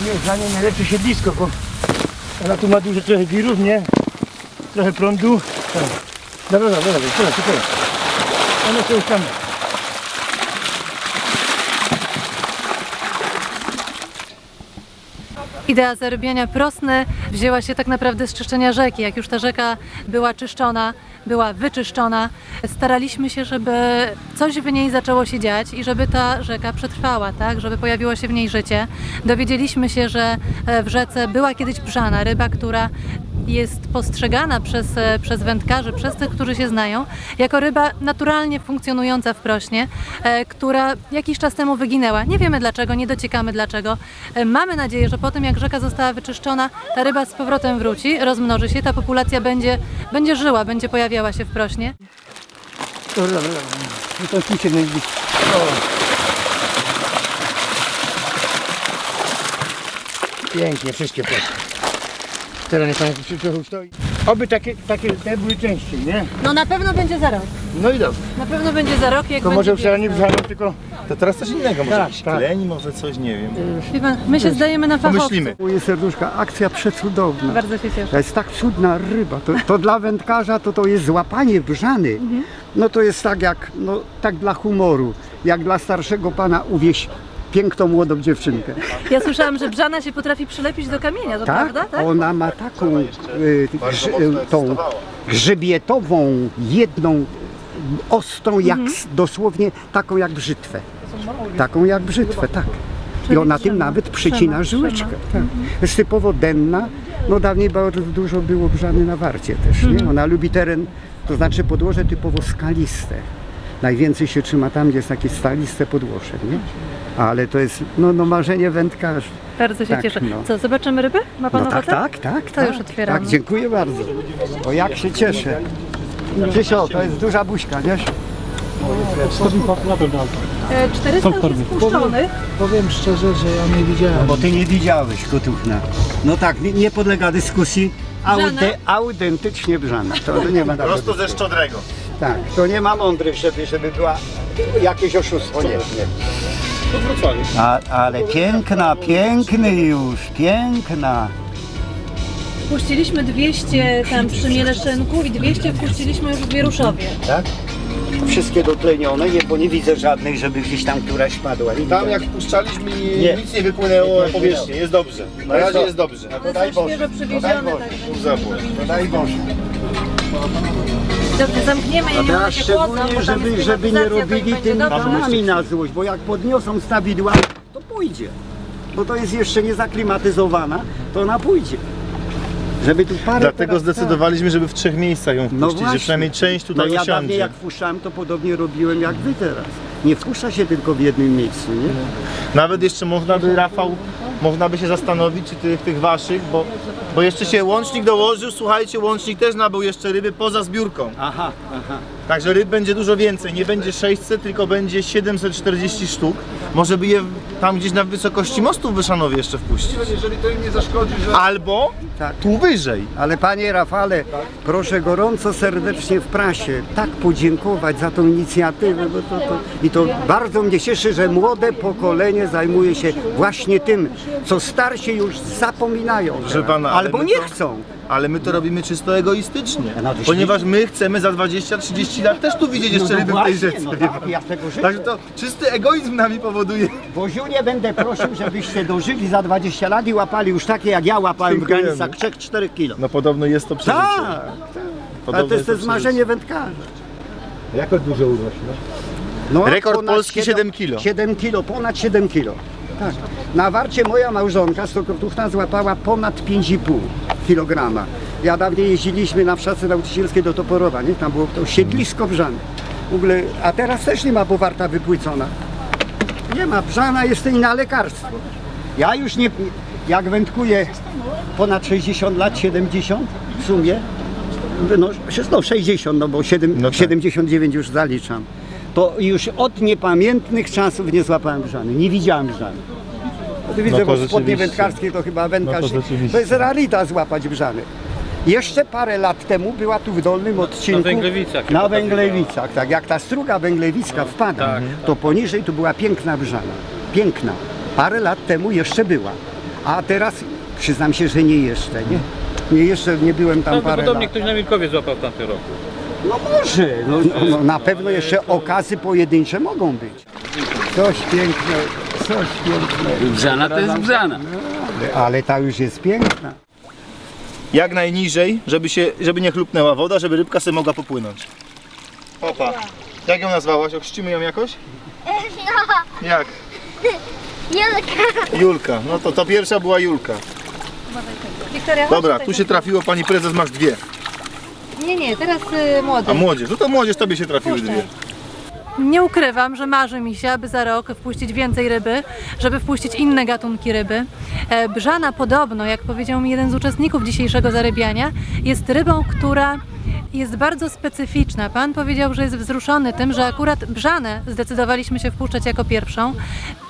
nie, za nie najlepsze siedlisko, bo ona tu ma dużo trochę wirów, nie? Trochę prądu. Tak. Dobra, dobra, dobra, teraz, teraz. Ona już tam. Idea zarybiania prosny wzięła się tak naprawdę z czyszczenia rzeki. Jak już ta rzeka była czyszczona, była wyczyszczona, staraliśmy się, żeby coś w niej zaczęło się dziać i żeby ta rzeka przetrwała, tak? żeby pojawiło się w niej życie. Dowiedzieliśmy się, że e, w rzece była kiedyś brzana, ryba, która jest postrzegana przez, e, przez wędkarzy, przez tych, którzy się znają, jako ryba naturalnie funkcjonująca w prośnie, e, która jakiś czas temu wyginęła. Nie wiemy dlaczego, nie dociekamy dlaczego. E, Mamy nadzieję, że po tym jak rzeka została wyczyszczona, ta ryba z powrotem wróci, rozmnoży się, ta populacja będzie, będzie żyła, będzie pojawiała się w prośnie. Pięknie, wszystkie poszły. Nie trochę stoi. Oby takie, takie te były częściej, nie? No na pewno będzie za rok. No i dobrze. Na pewno będzie za rok, jak To będzie może wcale nie wiosna. wrzaną, tylko To teraz coś innego, może Tak, jakiś tak. kleń, może coś, nie wiem. Wie pan, my się zdajemy na fachowców. Pomyślimy. Moje serduszka, akcja przecudowna. Bardzo się cieszę. To jest tak cudna ryba. To, to dla wędkarza to, to jest złapanie brzany. No to jest tak jak, no, tak dla humoru, jak dla starszego pana uwieść piękną młodą dziewczynkę. Ja słyszałam, że brzana się potrafi przylepić do kamienia, to Tak? prawda? Tak? Ona ma taką y, grz, y, tą grzybietową, jedną ostrą, jak s- dosłownie taką jak brzytwę. Taką jak brzytwę, tak. I ona tym nawet przycina żyłeczkę. Tak. Jest typowo denna. No dawniej bardzo dużo było brzany na warcie też, nie? Ona lubi teren, to znaczy podłoże typowo skaliste. Najwięcej się trzyma tam, gdzie jest takie skaliste podłoże, nie? Ale to jest no, no marzenie wędkarzy. Bardzo się Tak, cieszę. no. Co, zobaczymy ryby? Ma pan No tak, tak, tak. To tak, już otwieramy. Tak, dziękuję bardzo. O jak się cieszę. Czysio, to jest duża buźka, wiesz? E, 400 już jest. Powiem szczerze, że ja nie widziałem. Bo ty nie widziałeś Kotuchna. No tak, nie, nie podlega dyskusji. Aude, autentycznie brzana. To, nie ma Prosto ze dyskusji. Szczodrego. Tak, to nie ma mądrych, żeby, żeby była jakieś oszustwo. Nie, nie. A, ale piękna, piękny już, piękna. Wpuściliśmy 200 tam przy Mieleszynku i 200 wpuściliśmy już w Wieruszowie. Tak? Wszystkie dotlenione, nie, bo nie widzę żadnych, żeby gdzieś tam któraś padła. Nie Tam jak wpuszczaliśmy Nie. nic nie wypłynęło na powierzchnię, jest dobrze. Na razie jest dobrze. To daj są Boże. świeżo To daj przywiezione, Boże. także daj Boże. Dobrze, zamkniemy A teraz szczególnie, żeby, żeby nie robili będzie tymi bramami na złość, bo jak podniosą stawidła, to pójdzie. Bo to jest jeszcze nie zaklimatyzowana, to ona pójdzie. Żeby tu parę Dlatego teraz- zdecydowaliśmy, żeby w trzech miejscach ją No wpuścić, że właśnie. przynajmniej część tutaj no ja dawniej usiądzie. jak wpuszczałem, to podobnie robiłem jak wy teraz. Nie wpuszcza się tylko w jednym miejscu, nie? Nawet jeszcze można by, Rafał, można by się zastanowić, czy tych, tych waszych, bo, bo jeszcze się łącznik dołożył, słuchajcie, łącznik też nabył jeszcze ryby poza zbiórką. Aha, aha. Także ryb będzie dużo więcej, nie będzie 600, tylko będzie 740 sztuk. Może by je tam gdzieś na wysokości mostu w Wyszanowie jeszcze wpuścić. Jeżeli to im nie zaszkodzi, że... Albo Tak. tu wyżej. Ale panie Rafale, proszę gorąco serdecznie w prasie tak podziękować za tą inicjatywę, bo to, to, i to bardzo mnie cieszy, że młode pokolenie zajmuje się właśnie tym, co starsi już zapominają. Proszę pana, ale Albo my nie to- chcą. Ale my to robimy czysto egoistycznie. No to Ponieważ my chcemy za 20-30 lat też tu widzieć jeszcze ryby w tej rzece. no wie tak, pan. ja tego życzę. Także to czysty egoizm nami powoduje. Boziu nie będę prosił, żebyście dożyli za 20 lat i łapali już takie jak ja łapałem w Dziękujemy. granicach 3-4 kilo. No podobno jest to przeżycie. Tak, tak. Podobno to jest, to marzenie wędkarza. Jako dużo urośnie. No, Rekord ponad polski 7 kilo. 7 kilo, ponad 7 kilo. Tak. Na warcie moja małżonka z Stokrotówna złapała ponad 5,5 kg. Ja dawniej jeździliśmy na wszace nauczycielskie do Toporowa, nie? Tam było to siedlisko brzane. W ogóle, a teraz też nie ma, bo warta wypłycona. Nie ma, brzana jest i na lekarstwo. Ja już nie, jak wędkuję ponad 60 lat, 70 w sumie, no, no 60, no bo 7, No tak. 79 już zaliczam. To już od niepamiętnych czasów nie złapałem brzany, nie widziałem brzany. No to widzę, to bo spodnie wędkarskie to chyba wędkarz. No to jest rarita złapać brzany. Jeszcze parę lat temu była tu w dolnym odcinku. Na Węglewicach. Na Węglewicach, tak. Jak ta struga węglewicka wpada, to poniżej tu była piękna brzana. Piękna. Parę lat temu jeszcze była. A teraz przyznam się, że nie jeszcze, nie? Nie jeszcze nie byłem tam parę Prawdopodobnie lat. ktoś na Wilkowie złapał w tamtym roku. No może, no, no, no, na pewno jeszcze okazy pojedyncze mogą być. Coś pięknego, coś pięknego. Brzana to jest brzana. Ale, ale ta już jest piękna. Jak najniżej, żeby, się, żeby nie chlupnęła woda, żeby rybka sobie mogła popłynąć. Opa. Jak ją nazwałaś? Ochrzcimy ją jakoś? No, Jak? Julka. Julka. No to ta pierwsza była Julka. Wiktoria, chodź Dobra, tutaj tu się trafiło, pani prezes, masz dwie. Nie, nie, teraz y, młody. A młodzież? No to młodzież tobie się trafiły dwie. Nie ukrywam, że marzy mi się, aby za rok wpuścić więcej ryby, żeby wpuścić inne gatunki ryby. E, Brzana podobno, jak powiedział mi jeden z uczestników dzisiejszego zarybiania, jest rybą, która jest bardzo specyficzna. Pan powiedział, że jest wzruszony tym, że akurat brzanę zdecydowaliśmy się wpuszczać jako pierwszą.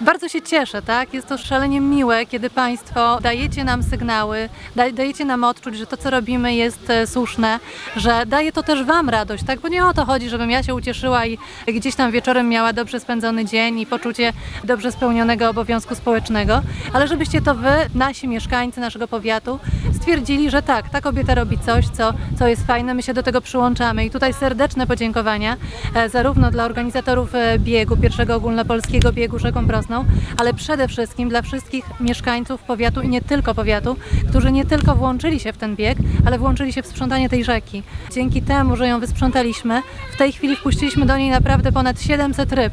Bardzo się cieszę, tak? Jest to szalenie miłe, kiedy Państwo dajecie nam sygnały, da, dajecie nam odczuć, że to, co robimy jest e, słuszne, że daje to też Wam radość, tak? Bo nie o to chodzi, żebym ja się ucieszyła i gdzieś tam wieczorem miała dobrze spędzony dzień i poczucie dobrze spełnionego obowiązku społecznego, ale żebyście to Wy, nasi mieszkańcy naszego powiatu, stwierdzili, że tak, ta kobieta robi coś, co, co jest fajne, my się do tego przyłączamy. I tutaj serdeczne podziękowania e, zarówno dla organizatorów e, biegu, pierwszego ogólnopolskiego biegu Rzeką Prosną, ale przede wszystkim dla wszystkich mieszkańców powiatu i nie tylko powiatu, którzy nie tylko włączyli się w ten bieg, ale włączyli się w sprzątanie tej rzeki. Dzięki temu, że ją wysprzątaliśmy, w tej chwili wpuściliśmy do niej naprawdę ponad 700 ryb.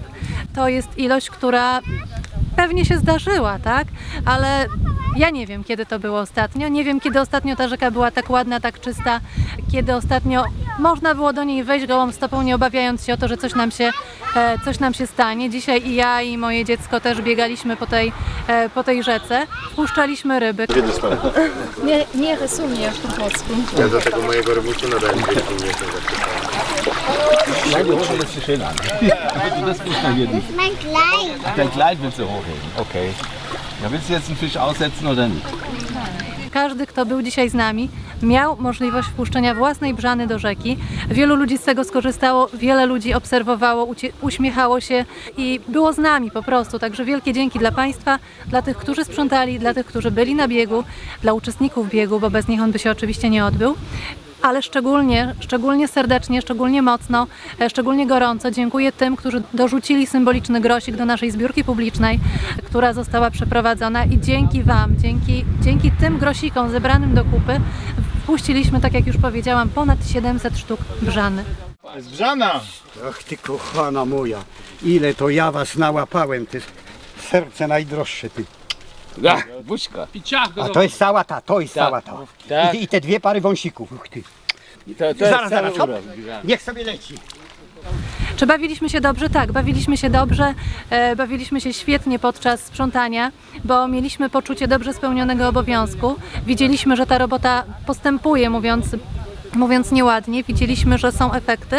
To jest ilość, która pewnie się zdarzyła, tak? Ale ja nie wiem, kiedy to było ostatnio. Nie wiem, kiedy ostatnio ta rzeka była tak ładna, tak czysta, kiedy ostatnio można było do niej wejść gołą stopą, nie obawiając się o to, że coś nam się, e, coś nam się stanie. Dzisiaj i ja, i moje dziecko też biegaliśmy po tej, e, po tej rzece, wpuszczaliśmy ryby. Nie, nie rysujesz po polsku. Ja do tego mojego robustu nadałem Das ist schön an. Das muss man hier nicht. Mein Kleid. Dein Kleid willst du hochheben. Okay. Ja, willst du jetzt einen Fisch aussetzen oder nicht? Każdy, kto był dzisiaj z nami, miał możliwość wpuszczenia własnej brzany do rzeki. Wielu ludzi z tego skorzystało, wiele ludzi obserwowało, uśmiechało się i było z nami po prostu. Także wielkie dzięki dla Państwa, dla tych, którzy sprzątali, dla tych, którzy byli na biegu, dla uczestników biegu, bo bez nich on by się oczywiście nie odbył. Ale szczególnie, szczególnie serdecznie, szczególnie mocno, e, szczególnie gorąco dziękuję tym, którzy dorzucili symboliczny grosik do naszej zbiórki publicznej, która została przeprowadzona i dzięki Wam, dzięki, dzięki tym grosikom zebranym do kupy wpuściliśmy, tak jak już powiedziałam, ponad 700 sztuk brzany. Jest Brzana! Ach ty kochana moja, ile to ja was nałapałem, ty serce najdroższe ty. Ja, Buźka. A to jest cała ta, to jest Tak. cała ta. Tak. I, I te dwie pary wąsików. Uch, ty. To, to Zaraz, jest zaraz, hop. Niech sobie leci. Czy bawiliśmy się dobrze? Tak, bawiliśmy się dobrze. E, bawiliśmy się świetnie podczas sprzątania, bo mieliśmy poczucie dobrze spełnionego obowiązku. Widzieliśmy, że ta robota postępuje, mówiąc, mówiąc nieładnie. Widzieliśmy, że są efekty.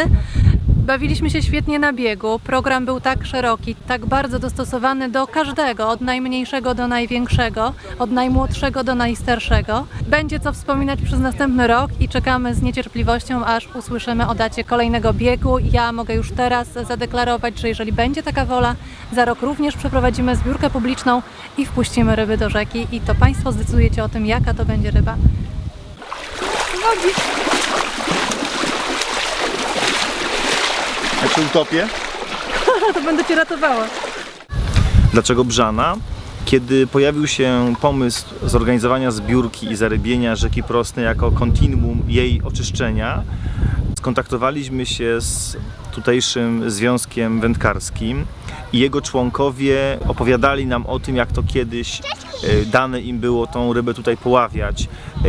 Bawiliśmy się świetnie na biegu. Program był tak szeroki, tak bardzo dostosowany do każdego, od najmniejszego do największego, od najmłodszego do najstarszego. Będzie co wspominać przez następny rok i czekamy z niecierpliwością, aż usłyszymy o dacie kolejnego biegu. Ja mogę już teraz zadeklarować, że jeżeli będzie taka wola, za rok również przeprowadzimy zbiórkę publiczną i wpuścimy ryby do rzeki i to Państwo zdecydujecie o tym, jaka to będzie ryba. Jak się utopię? To będę Cię ratowała. Dlaczego Brzana? Kiedy pojawił się pomysł zorganizowania zbiórki i zarybienia rzeki Prostej jako kontinuum jej oczyszczenia, skontaktowaliśmy się z tutejszym związkiem wędkarskim i jego członkowie opowiadali nam o tym, jak to kiedyś dane im było tą rybę tutaj poławiać e,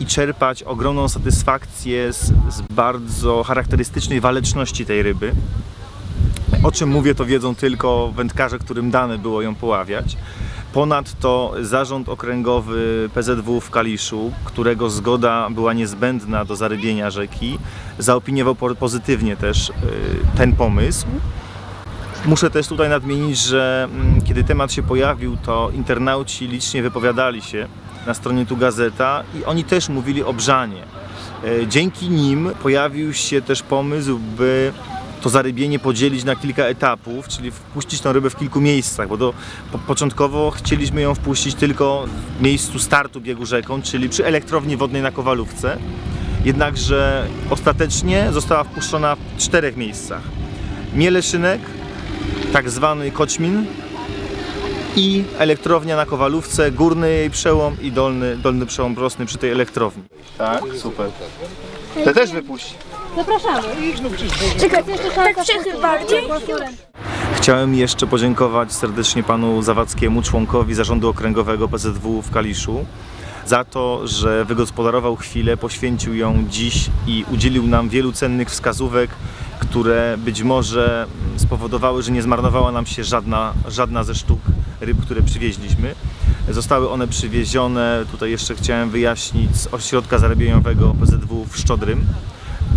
i czerpać ogromną satysfakcję z, z bardzo charakterystycznej waleczności tej ryby. O czym mówię, to wiedzą tylko wędkarze, którym dane było ją poławiać. Ponadto zarząd okręgowy PZW w Kaliszu, którego zgoda była niezbędna do zarybienia rzeki, zaopiniował po- pozytywnie też y, ten pomysł. Muszę też tutaj nadmienić, że mm, kiedy temat się pojawił, to internauci licznie wypowiadali się na stronie Tu Gazeta i oni też mówili o Brzanie. E, Dzięki nim pojawił się też pomysł, by to zarybienie podzielić na kilka etapów, czyli wpuścić tą rybę w kilku miejscach, bo po, początkowo chcieliśmy ją wpuścić tylko w miejscu startu biegu rzeką, czyli przy elektrowni wodnej na Kowalówce. Jednakże ostatecznie została wpuszczona w czterech miejscach. Mieleszynek, tak zwany Koćmin i elektrownia na Kowalówce, górny jej przełom i dolny, dolny przełom prosny przy tej elektrowni. Tak, super. Te też wypuść. Czekaj, tak przechyl bardziej. Chciałem jeszcze podziękować serdecznie panu Zawadzkiemu, członkowi zarządu okręgowego PZW w Kaliszu, za to, że wygospodarował chwilę, poświęcił ją dziś i udzielił nam wielu cennych wskazówek, które być może spowodowały, że nie zmarnowała nam się żadna, żadna ze sztuk ryb, które przywieźliśmy. Zostały one przywiezione, tutaj jeszcze chciałem wyjaśnić, z ośrodka zarabieniowego PZW w Szczodrym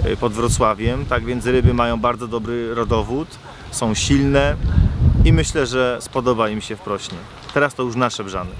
y, pod Wrocławiem. Tak więc ryby mają bardzo dobry rodowód, są silne i myślę, że spodoba im się w prośnie. Teraz to już nasze brzany.